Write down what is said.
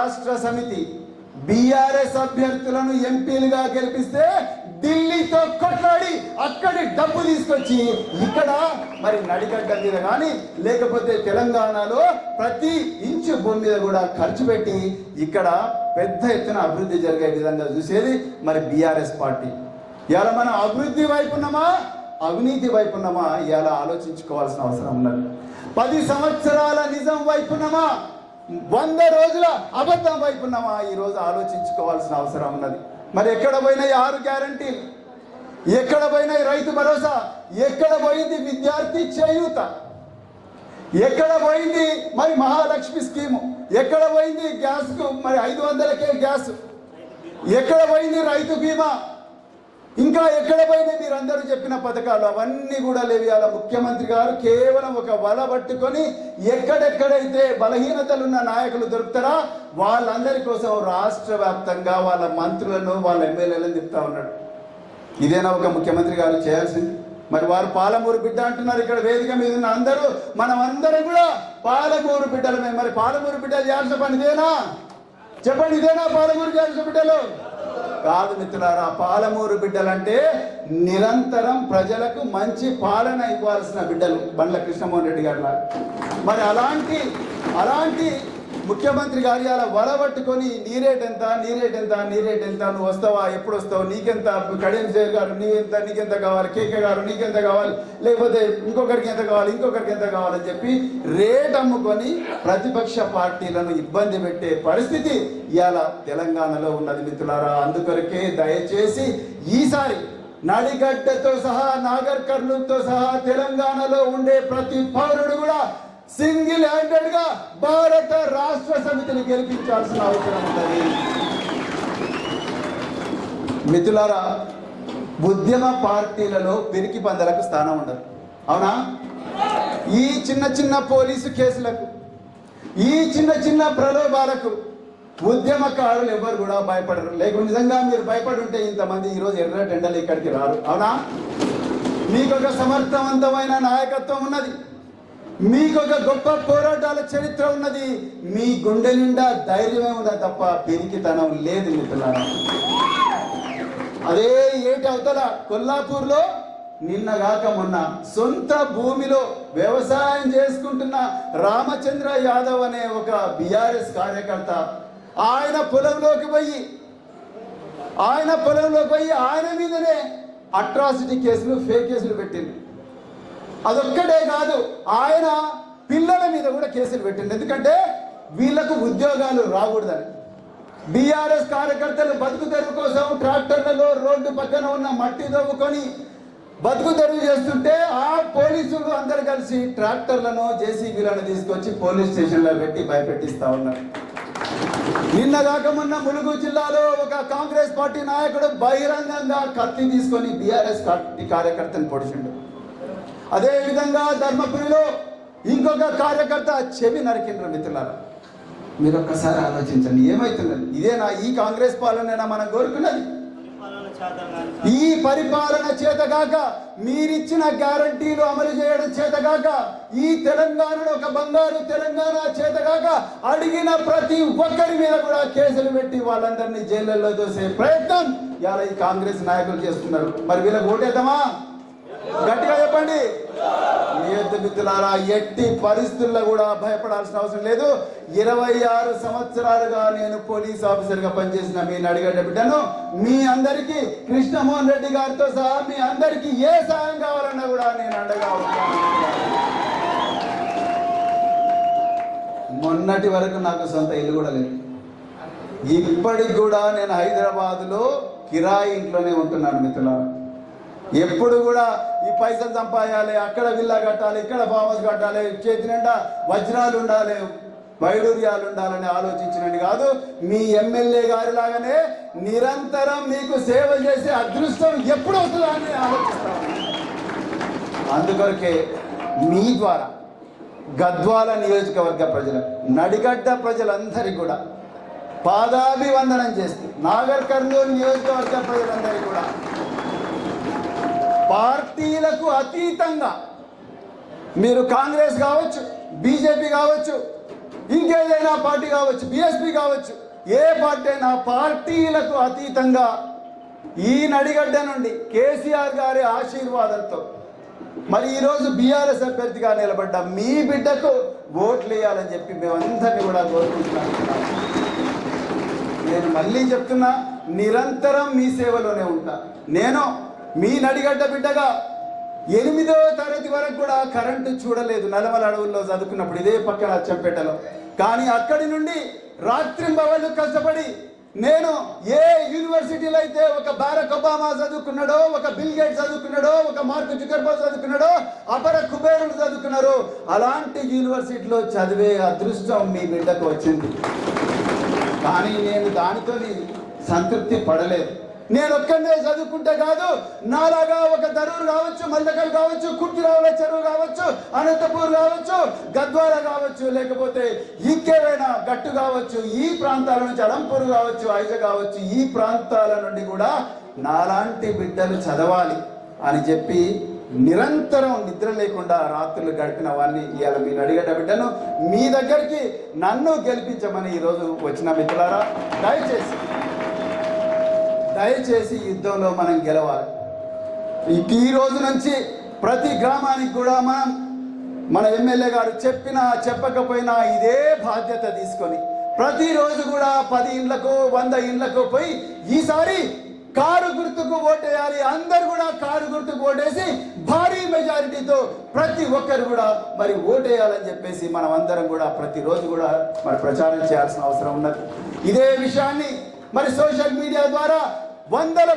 రాష్ట్ర సమితి బీఆర్ఎస్ అభ్యర్థులను ఎంపీలుగా గెలిపిస్తే ఢిల్లీతో కొట్లాడి అక్కడి డబ్బు తీసుకొచ్చి ఇక్కడ మరి నడిగడ్డ మీద కానీ లేకపోతే తెలంగాణలో ప్రతి ఇంచు భూమి మీద కూడా ఖర్చు పెట్టి ఇక్కడ పెద్ద ఎత్తున అభివృద్ధి జరిగే విధంగా చూసేది మరి బీఆర్ఎస్ పార్టీ. ఇలా మనం అభివృద్ధి వైపు ఉన్నామా అవినీతి వైపు ఉన్నామా ఇలా ఆలోచించుకోవాల్సిన అవసరం ఉన్నది. పది సంవత్సరాల నిజం వైపు ఉన్నామా వంద రోజుల అబద్ధం వైపు ఉన్నామా? ఈ రోజు ఆలోచించుకోవాల్సిన అవసరం ఉన్నది. మరి ఎక్కడ పోయినాయి ఆరు గ్యారంటీ ఎక్కడ పోయినాయి రైతు భరోసా? ఎక్కడ పోయింది విద్యార్థి చేయూత? ఎక్కడ పోయింది మరి మహాలక్ష్మి స్కీము? ఎక్కడ పోయింది గ్యాస్కు మరి ఐదు వందలకే గ్యాస్? ఎక్కడ పోయింది రైతు బీమా? ఇంకా ఎక్కడ పోయినాయి? మీరు అందరూ చెప్పిన పథకాలు అవన్నీ కూడా లేవు. అలా ముఖ్యమంత్రి గారు కేవలం ఒక వల పట్టుకొని ఎక్కడెక్కడైతే బలహీనతలు ఉన్న నాయకులు దొరుకుతారా? వాళ్ళందరి కోసం రాష్ట్ర వ్యాప్తంగా వాళ్ళ మంత్రులను వాళ్ళ ఎమ్మెల్యేలను చెప్తా ఉన్నాడు. ఇదేనా ఒక ముఖ్యమంత్రి గారు చేయాల్సింది? మరి వారు పాలమూరు బిడ్డ అంటున్నారు. ఇక్కడ వేదిక మీద ఉన్న అందరూ మనం అందరం కూడా పాలమూరు బిడ్డలమే. మరి పాలమూరు బిడ్డ చేయాల్సిన పని ఇదేనా? చెప్పండి ఇదేనా పాలమూరు చేయాల్సిన బిడ్డలు? కాదు మిత్రులారా పాలమూరు బిడ్డలంటే నిరంతరం ప్రజలకు మంచి పాలన ఇవ్వాల్సిన బిడ్డలు బండ్ల కృష్ణమోహన్ రెడ్డి గారు మరి అలాంటి అలాంటి ముఖ్యమంత్రి గారి అలా వరబట్టుకొని నీ రేట్ ఎంత నీ రేట్ ఎంత నీ రేట్ ఎంత నువ్వు వస్తావా ఎప్పుడు వస్తావు నీకెంత కడియం జైలు గారు నీ నీకెంత కావాలి కేకే గారు నీకెంత కావాలి లేకపోతే ఇంకొకరికి ఎంత కావాలి ఇంకొకరికి ఎంత కావాలని చెప్పి రేట్ అమ్ముకొని ప్రతిపక్ష పార్టీలను ఇబ్బంది పెట్టే పరిస్థితి ఇవాళ తెలంగాణలో ఉన్నది మిత్రులారా. అందుకొరకే దయచేసి ఈసారి నడిగడ్డతో సహా నాగర్ కర్నూలుతో సహా తెలంగాణలో ఉండే ప్రతి పౌరుడు కూడా సింగిల్ హ్యాండెడ్గా భారత రాష్ట్ర సమితిని గెలిపించాల్సిన అవసరం ఉన్నది. మిత్రులారా ఉద్యమ పార్టీలలో పిరికి పందలకు స్థానం ఉండదు. అవునా? ఈ చిన్న చిన్న పోలీసు కేసులకు ఈ చిన్న చిన్న ప్రలోభాలకు ఉద్యమకారులు ఎవరు కూడా భయపడరు. లేకుంటే నిజంగా మీరు భయపడి ఉంటే ఇంతమంది ఈరోజు ఎర్ర టెండలు ఇక్కడికి రారు. అవునా? మీకు ఒక సమర్థవంతమైన నాయకత్వం ఉన్నది. మీకు ఒక గొప్ప పోరాటాల చరిత్ర ఉన్నది. మీ గుండె నిండా ధైర్యమే ఉన్నది తప్ప పెరికితనం లేదు మిత్రులారా. అదే ఏటి అవతల కొల్లాపూర్లో నిన్నగాక మొన్న సొంత భూమిలో వ్యవసాయం చేసుకుంటున్న రామచంద్ర యాదవ్ అనే ఒక బిఆర్ఎస్ కార్యకర్త ఆయన పొలంలోకి పోయి ఆయన పొలంలోకి పోయి ఆయన మీదనే అట్రాసిటీ కేసులు ఫేక్ కేసులు పెట్టింది అదొక్కటే కాదు ఆయన పిల్లల మీద కూడా కేసులు పెట్టింది ఎందుకంటే వీళ్ళకు ఉద్యోగాలు రాకూడదని. బీఆర్ఎస్ కార్యకర్తలు బతుకు తెరువు కోసం ట్రాక్టర్లలో రోడ్డు పక్కన ఉన్న మట్టి దవ్వుకొని బతుకు తెరువు చేస్తుంటే ఆ పోలీసులు అందరు కలిసి ట్రాక్టర్లను జేసీబీలను తీసుకొచ్చి పోలీస్ స్టేషన్లో పెట్టి భయపెట్టిస్తా ఉన్నారు. నిన్న కాక మొన్న ములుగు జిల్లాలో ఒక కాంగ్రెస్ పార్టీ నాయకుడు బహిరంగంగా కత్తి తీసుకొని బీఆర్ఎస్ పార్టీ కార్యకర్తను పొడిచిండు. అదే విధంగా ధర్మపురిలో ఇంకొక కార్యకర్త చెవి నరికిండ్రు మిత్రులారా. మీరు ఒక్కసారి ఆలోచించండి ఏమైతున్నది ఇదేనా ఈ కాంగ్రెస్ పాలన మనం కోరుకున్నది. ఈ పరిపాలన చేతగాక మీరిచ్చిన గ్యారంటీలు అమలు చేయడం చేతగాక ఈ తెలంగాణలో ఒక బంగారు తెలంగాణ చేతగాక అడిగిన ప్రతి ఒక్కరి మీద కూడా కేసులు పెట్టి వాళ్ళందరినీ జైళ్ళల్లో దోసే ప్రయత్నం ఇవాళ ఈ కాంగ్రెస్ నాయకులు చేస్తున్నారు. మరి వీళ్ళకి ఓటేద్దామా? గట్టిగా చెప్పండి. నియత మిత్రులారా ఎట్టి పరిస్థితుల్లో కూడా భయపడాల్సిన అవసరం లేదు. ఇరవై ఆరు సంవత్సరాలుగా నేను పోలీస్ ఆఫీసర్గా పనిచేసిన మీరు అడిగేట బిడ్డను మీ అందరికీ కృష్ణమోహన్ రెడ్డి గారితో సహా మీ అందరికీ ఏ సాయం కావాలన్నా కూడా నేను అండగా ఉంటాను. మొన్నటి వరకు నాకు సొంత ఇల్లు కూడా లేదు. ఇప్పటికి కూడా నేను హైదరాబాద్లో కిరాయి ఇంట్లోనే ఉంటున్నాను మిత్రులారా. ఎప్పుడు కూడా ఈ పైసలు సంపాయాలి అక్కడ విల్లా కట్టాలి ఇక్కడ ఫామ్ హౌస్ కట్టాలి చేతి నిండా వజ్రాలు ఉండాలి వైడూర్యాలు ఉండాలని ఆలోచించినండి కాదు మీ ఎమ్మెల్యే గారి లాగానే నిరంతరం మీకు సేవ చేసే అదృష్టం ఎప్పుడు వస్తుందని ఆలోచిస్తాం. ఆలోచిస్తాను అందుకొరకే మీ ద్వారా గద్వాల నియోజకవర్గ ప్రజలకు నడిగడ్డ ప్రజలందరికీ కూడా పాదాభివందనం చేస్తూ నాగర్ కర్నూలు నియోజకవర్గ ప్రజలందరికీ కూడా పార్టీలకు అతీతంగా మీరు కాంగ్రెస్ కావచ్చు బీజేపీ కావచ్చు ఇంకేదైనా పార్టీ కావచ్చు బీఎస్పీ కావచ్చు ఏ పార్టీ అయినా పార్టీలకు అతీతంగా ఈ నడిగడ్డ నుండి కేసీఆర్ గారి ఆశీర్వాదంతో మరి ఈరోజు బీఆర్ఎస్ అభ్యర్థిగా నిలబడ్డ మీ బిడ్డకు ఓట్లు వేయాలని చెప్పి మేమందరినీ కూడా కోరుకుంటున్నాం. నేను మళ్ళీ చెప్తున్నా నిరంతరం మీ సేవలోనే ఉంటా. నేను మీ నడిగడ్డ బిడ్డగా ఎనిమిదవ తరగతి వరకు కూడా కరెంటు చూడలేదు నలమల అడవుల్లో చదువుకున్నప్పుడు ఇదే పక్కన అచ్చంపేటలో కానీ అక్కడి నుండి రాత్రింబవళ్ళు కష్టపడి నేను ఏ యూనివర్సిటీలో అయితే ఒక బారక్ ఒబామా చదువుకున్నాడో ఒక బిల్ గేట్ చదువుకున్నాడో ఒక మార్క్ జుకర్బర్గ్ చదువుకున్నాడో అపర కుబేరుడు చదువుకున్నారు అలాంటి యూనివర్సిటీలో చదివే అదృష్టం మీ బిడ్డకు వచ్చింది. కానీ నేను దానితో సంతృప్తి పడలేదు. నేను ఒక్కడే చదువుకుంటే కాదు నాలాగా ఒక దరూరు కావచ్చు మల్లకల్ కావచ్చు కుర్తిరావుల చెరువు కావచ్చు అనంతపూర్ కావచ్చు గద్వాల కావచ్చు లేకపోతే ఇంకేవైనా గట్టు కావచ్చు ఈ ప్రాంతాల నుంచి అలంపూర్ కావచ్చు ఐజ కావచ్చు ఈ ప్రాంతాల నుండి కూడా నాలాంటి బిడ్డలు చదవాలి అని చెప్పి నిరంతరం నిద్ర లేకుండా రాత్రులు గడిపిన వారిని ఇవాళ మీరు అడిగేట బిడ్డను మీ దగ్గరికి నన్ను గెలిపించమని ఈరోజు వచ్చిన మిత్రులారా దయచేసి దయచేసి యుద్ధంలో మనం గెలవాలి. ఈ- రోజు నుంచి ప్రతి గ్రామానికి కూడా మనం మన ఎమ్మెల్యే గారు చెప్పినా చెప్పకపోయినా ఇదే బాధ్యత తీసుకొని ప్రతిరోజు కూడా పది ఇండ్లకు వంద ఇండ్లకు పోయి ఈసారి కారు గుర్తుకు ఓటేయాలి. అందరు కూడా కారు గుర్తుకు ఓటేసి భారీ మెజారిటీతో ప్రతి ఒక్కరు కూడా మరి ఓటేయాలని చెప్పేసి మనం అందరం కూడా ప్రతిరోజు కూడా మరి ప్రచారం చేయాల్సిన అవసరం ఉన్నది. ఇదే విషయాన్ని మరి సోషల్ మీడియా ద్వారా వందల